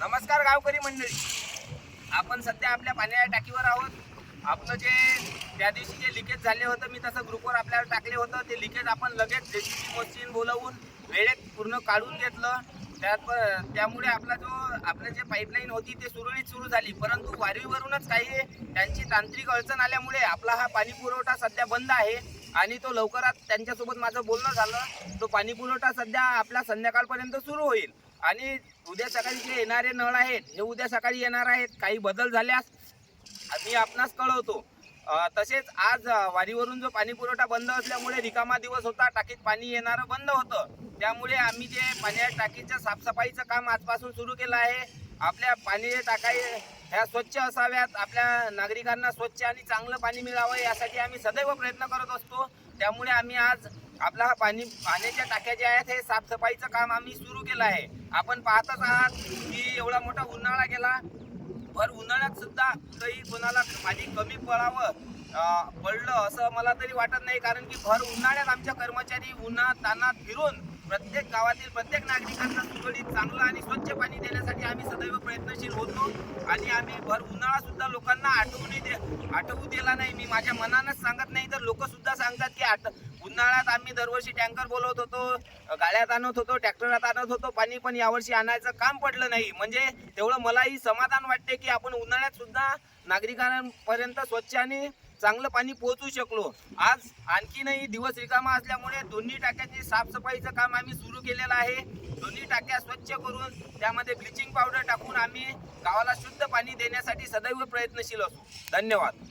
नमस्कार गावकरी मंडळी. आपण सध्या आपल्या पाण्याच्या टाकीवर आहोत. आपलं जे त्या दिवशी जे लिकेज झाले होतं मी तसं ग्रुपवर आपल्याला टाकले होतं. ते लिकेज आपण लगेच जेसीबी मशीन बोलवून वेळेत पूर्ण काढून घेतलं. त्यात प- त्यामुळे आपला जो आपलं जे पाईपलाईन होती ते सुरळीत सुरू झाली. परंतु वारीवरूनच काही त्यांची तांत्रिक अडचण आल्यामुळे आपला हा पाणी पुरवठा सध्या बंद आहे. आणि तो लवकरात त्यांच्यासोबत माझं बोलणं झालं. तो पाणी पुरवठा सध्या आपला संध्याकाळपर्यंत सुरू होईल. आणि उद्या सकाळी जे येणारे नळ आहेत हे उद्या सकाळी येणार आहेत. काही बदल झाल्यास मी आपणास कळवतो. तसेच आज वारीवरून जो पाणी पुरवठा बंद असल्यामुळे रिकामा दिवस होता टाकीत पाणी येणारं बंद होतं. त्यामुळे आम्ही जे पाण्याच्या टाकीचं साफसफाईचं काम आजपासून सुरू केलं आहे आपल्या पाणी टाकाई ह्या स्वच्छ असाव्यात आपल्या नागरिकांना स्वच्छ आणि चांगलं पाणी मिळावं यासाठी आम्ही सदैव प्रयत्न करत असतो. त्यामुळे आम्ही आज आपला हा पाणी पाण्याच्या टाक्या ज्या आहेत हे साफसफाईचं काम आम्ही सुरू केलं आहे. आपण पाहतच आहात की एवढा मोठा उन्हाळा गेला. भर उन्हाळ्यात सुद्धा काही कोणाला पाणी कमी पडावं पडलं असं मला तरी वाटत नाही. कारण की भर उन्हाळ्यात आमच्या कर्मचारी उन्हात तानात फिरून प्रत्येक गावातील प्रत्येक नागरिकांना सुरळीत चांगलं आणि स्वच्छ पाणी देण्यासाठी आम्ही सदैव प्रयत्नशील होतो. आणि आम्ही भर उन्हाळा सुद्धा लोकांना आठवून दे आठवू दिला नाही. मी माझ्या मनानंच सांगत नाही तर लोक सुद्धा सांगतात की आठ उन्हाळ्यात आम्ही दरवर्षी टँकर बोलवत होतो गाड्यात आणत होतो ट्रॅक्टरात आणत होतो पाणी पण यावर्षी आणायचं काम पडलं नाही. म्हणजे तेवढं मलाही समाधान वाटते की आपण उन्हाळ्यात सुद्धा नागरिकांपर्यंत स्वच्छ आणि चांगलं पाणी पोहोचू शकलो. आज आणखीनही दिवस रिकामा असल्यामुळे दोन्ही टाक्यांची साफसफाईचं काम आम्ही सुरू केलेलं आहे. दोन्ही टाक्या स्वच्छ करून त्यामध्ये ब्लिचिंग पावडर टाकून आम्ही गावाला शुद्ध पाणी देण्यासाठी सदैव प्रयत्नशील असू. धन्यवाद.